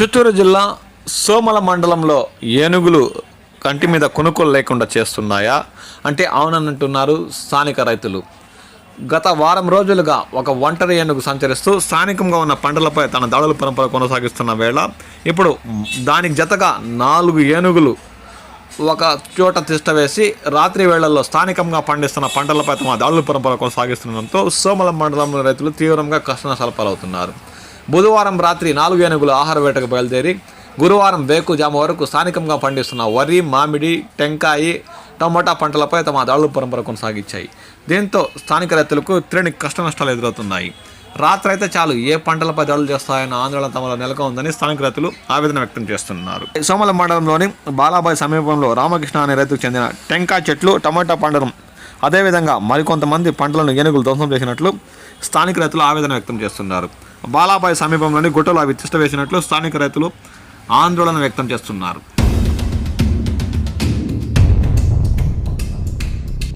చిత్తూరు జిల్లా సోమల మండలంలో ఏనుగులు కంటి మీద కొనుక్కోలు లేకుండా చేస్తున్నాయా అంటే అవునంటున్నారు స్థానిక రైతులు. గత వారం రోజులుగా ఒక ఒంటరి ఏనుగు సంచరిస్తూ స్థానికంగా ఉన్న పంటలపై తన దాడుల పరంపర కొనసాగిస్తున్న వేళ ఇప్పుడు దానికి జతగా నాలుగు ఏనుగులు ఒక చోట తిష్ట వేసి రాత్రి వేళల్లో స్థానికంగా పండిస్తున్న పంటలపై తమ దాడుల పరంపర కొనసాగిస్తుండడంతో సోమల మండలంలో రైతులు తీవ్రంగా కష్ట పాలవుతున్నారు. బుధవారం రాత్రి నాలుగు ఏనుగులు ఆహార వేటకు బయలుదేరి గురువారం వేకుజామ వరకు స్థానికంగా పండిస్తున్న వరి మామిడి టెంకాయి టమోటా పంటలపై తమ దాడుల పరంపర కొనసాగించాయి. దీంతో స్థానిక రైతులకు తీరని కష్టనష్టాలు ఎదురవుతున్నాయి. రాత్రి అయితే చాలు ఏ పంటలపై దాడులు చేస్తాయన్న ఆందోళన తమలో నెలకొ ఉందని స్థానిక రైతులు ఆవేదన వ్యక్తం చేస్తున్నారు. సోమల మండలంలోని బాలాబాయ్ సమీపంలో రామకృష్ణ అనే రైతుకు చెందిన టెంకాయ చెట్లు టమాటా పంటను అదేవిధంగా మరికొంతమంది పంటలను ఏనుగులు ధ్వంసం చేసినట్లు స్థానిక రైతులు ఆవేదన వ్యక్తం చేస్తున్నారు. బాలాబాయ్ సమీపంలోని గుట్టలో అవి తిష్ట వేసినట్లు స్థానిక రైతులు ఆందోళన వ్యక్తం చేస్తున్నారు.